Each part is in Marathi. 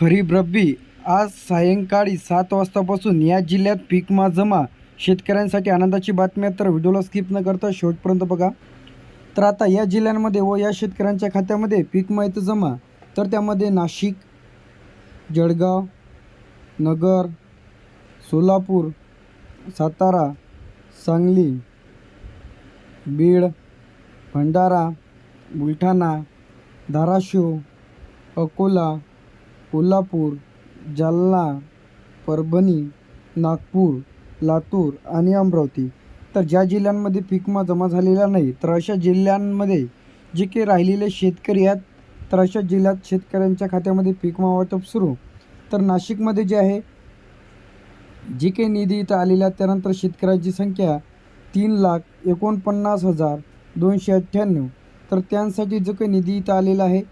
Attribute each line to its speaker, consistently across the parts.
Speaker 1: खरीप रब्बी. आज सायंकाळी सात वाजतापासून या जिल्ह्यात पीक मा जमा शेतकऱ्यांसाठी आनंदाची बातमी आहे तर व्हिडिओला स्किप न करता शेवटपर्यंत बघा. तर आता या जिल्ह्यांमध्ये व या शेतकऱ्यांच्या खात्यामध्ये पीक माहिती जमा. तर त्यामध्ये नाशिक जळगाव नगर सोलापूर सातारा सांगली बीड भंडारा बुलढाणा धाराशिव अकोला कोल्हापूर जालना परभणी नागपूर लातूर आणि अमरावती. तर ज्या जिल्ह्यांमध्ये पिकमा जमा झालेला नाही तर अशा जिल्ह्यांमध्ये जे काही राहिलेले शेतकरी आहेत तर अशा जिल्ह्यात शेतकऱ्यांच्या खात्यामध्ये पीक वाटप सुरू. तर नाशिकमध्ये जे आहे जे काही निधी इथं आलेल्या त्यानंतर शेतकऱ्यांची संख्या तीन लाख एकोणपन्नास हजार दोनशे अठ्ठ्याण्णव. तर त्यांसाठी जो काही निधी इथं आलेला आहे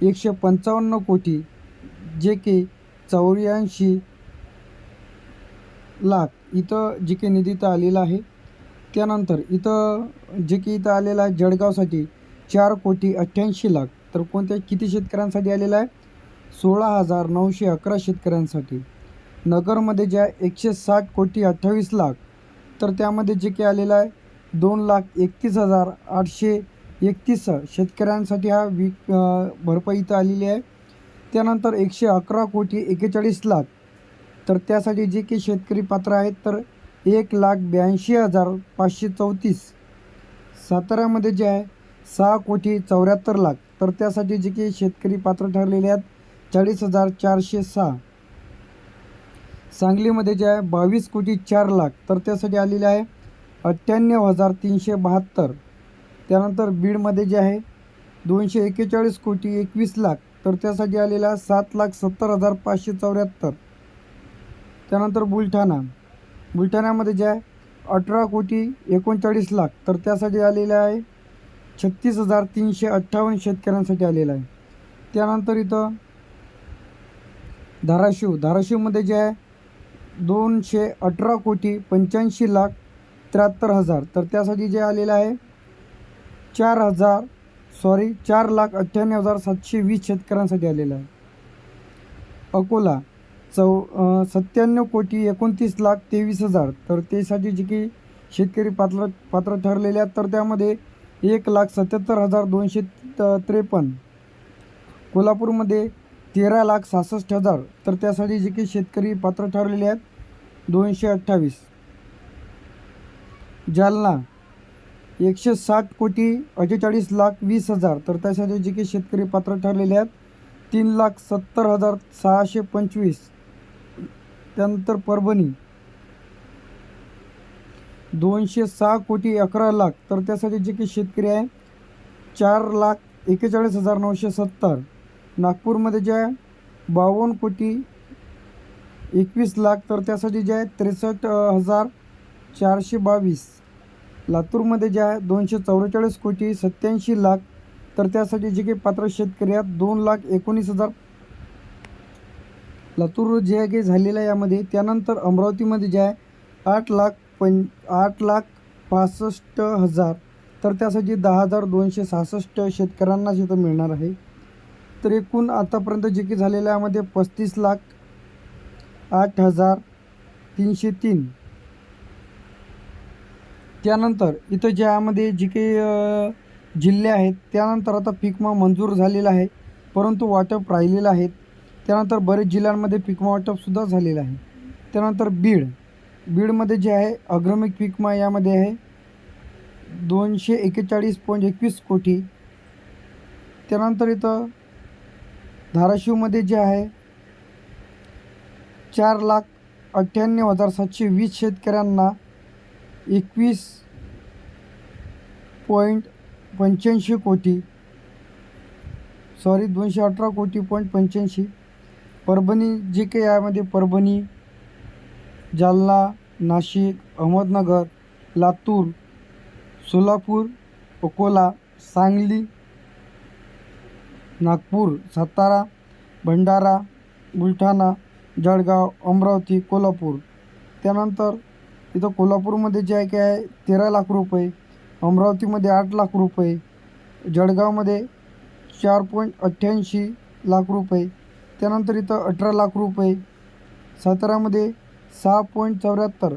Speaker 1: एकशे पंचावन्न कोटी जे की चौऱ्याऐंशी लाख इथं जे की निधी इथं आलेला आहे. त्यानंतर इथं जे की इथं आलेलं आहे जळगावसाठी चार कोटी अठ्ठ्याऐंशी लाख. तर कोणत्या किती शेतकऱ्यांसाठी आलेलं आहे? सोळा हजार नऊशे अकरा शेतकऱ्यांसाठी. नगरमध्ये ज्या एकशे साठ कोटी अठ्ठावीस लाख तर त्यामध्ये जे की आलेलं आहे दोन लाख एकतीस हजार आठशे एकतीस शेतकऱ्यांसाठी हा वी भरपाई इथं आलेली आहे. त्यानंतर एकशे अकरा कोटी एकेचाळीस लाख. तर त्यासाठी जे काही शेतकरी पात्र आहेत तर एक लाख ब्याऐंशी हजार पाचशे चौतीस. साताऱ्यामध्ये जे आहे सहा कोटी चौऱ्याहत्तर लाख. तर त्यासाठी जे काही शेतकरी पात्र ठरलेले आहेत चाळीस हजार चारशे सहा. सांगलीमध्ये जे आहे बावीस कोटी चार लाख. तर त्यासाठी आलेले आहे अठ्ठ्याण्णव हजार तीनशे बहात्तर. त्यानंतर बीडमध्ये जे आहे दोनशे एक्केचाळीस कोटी एकवीस लाख. तर त्यासाठी आलेला आहे सात लाख सत्तर हजार पाचशे चौऱ्याहत्तर. त्यानंतर बुलढाणा. बुलढाण्यामध्ये जे आहे अठरा कोटी एकोणचाळीस लाख. तर त्यासाठी आलेलं आहे छत्तीस हजार तीनशे अठ्ठावन्न शेतकऱ्यांसाठी आलेलं आहे. त्यानंतर इथं धाराशिव. धाराशिवमध्ये जे आहे दोनशे अठरा कोटी पंच्याऐंशी लाख त्र्याहत्तर हजार. तर त्यासाठी जे आलेलं आहे चार हजार सॉरी चार लाख अठ्ठ्याण्णव हजार सातशे वीस शेतकऱ्यांसाठी आलेलं आहे. अकोला चौ सत्त्याण्णव कोटी एकोणतीस लाख तेवीस हजार. तर त्यासाठी जे की शेतकरी पात्र पात्र ठरलेले आहेत तर त्यामध्ये एक लाख सत्याहत्तर हजार दोनशे त्रेपन्न. कोल्हापूरमध्ये तेरा लाख सहासष्ट हजार. तर त्यासाठी जे की शेतकरी पात्र ठरलेले आहेत दोनशे अठ्ठावीस. जालना एकशे साठ कोटी अठ्ठेचाळीस लाख वीस हजार. तर त्यासाठी जे काही शेतकरी पात्र ठरलेले आहेत तीन लाख सत्तर हजार सहाशे पंचवीस. त्यानंतर परभणी. दोनशे सहा कोटी अकरा लाख. तर त्यासाठी जे काही शेतकरी आहे चार लाख एकेचाळीस हजार नऊशे सत्तर. नागपूरमध्ये जे आहे बावन्न कोटी एकवीस लाख. तर त्यासाठी जे आहे त्रेसष्ट हजार चारशे बावीस. लातूरमध्ये जे आहे दोनशे चौवेचाळीस कोटी सत्याऐंशी लाख तर त्यासाठी जे काही पात्र शेतकरी आहेत दोन लाख एकोणीस हजार. लातूर जे आहे काही झालेलं आहे यामध्ये त्यानंतर अमरावतीमध्ये जे आहे आठ लाख पं आठ लाख पासष्ट हजार. तर त्यासाठी दहा हजार दोनशे सहासष्ट शेतकऱ्यांना इथं मिळणार आहे. तर एकूण आतापर्यंत जे काही झालेलं आहे यामध्ये पस्तीस लाख आठ हजार तीनशे तीन. त्यानंतर इथं ज्यामध्ये जे काही जिल्हे आहेत त्यानंतर आता पिकमा मंजूर झालेला आहे परंतु वाटप राहिलेलं आहे. त्यानंतर बरेच जिल्ह्यांमध्ये पिकमा वाटपसुद्धा झालेलं आहे. त्यानंतर बीड. बीडमध्ये जे आहे अग्रमिक पिकमा यामध्ये आहे दोनशे एकेचाळीस पॉईंट एकवीस कोटी. त्यानंतर इथं धाराशिवमध्ये जे आहे चार लाख अठ्ठ्याण्णव हजार सातशे वीस शेतकऱ्यांना एकवीस पॉईंट पंच्याऐंशी कोटी. सॉरी दोनशे अठरा कोटी पॉईंट पंच्याऐंशी. परभणी जे काही यामध्ये परभणी जालना नाशिक अहमदनगर लातूर सोलापूर अकोला सांगली नागपूर सातारा भंडारा बुलढाणा जळगाव अमरावती कोल्हापूर. त्यानंतर इथं कोल्हापूरमध्ये जे आहे काय आहे तेरा लाख रुपये. अमरावतीमध्ये आठ लाख रुपये जळगावमध्ये चार पॉईंट अठ्ठ्याऐंशी लाख रुपये त्यानंतर इथं अठरा लाख रुपये सातारामध्ये सहा पॉईंट चौऱ्याहत्तर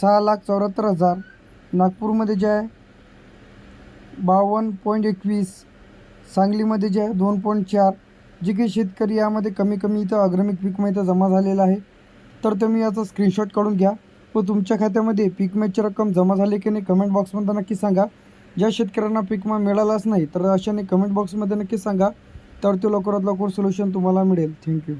Speaker 1: सहा लाख चौऱ्याहत्तर हजार नागपूरमध्ये जे आहे बावन्न पॉईंट एकवीस सांगलीमध्ये जे आहे दोन पॉईंट चार जे काही शेतकरी यामध्ये कमी कमी इथं अग्रमिक पीक इथं जमा झालेला आहे तर तुम्ही याचा स्क्रीनशॉट काढून घ्या. व तुमच्या खात्यामध्ये पीक विम्याची रक्कम जमा झाली की नाही कमेंट बॉक्समध्ये नक्की सांगा. ज्या शेतकऱ्यांना पीक विमा मिळालाच नाही तर अशाने कमेंट बॉक्समध्ये नक्की सांगा. तर ते लवकरात लवकर सोल्युशन तुम्हाला मिळेल. थँक्यू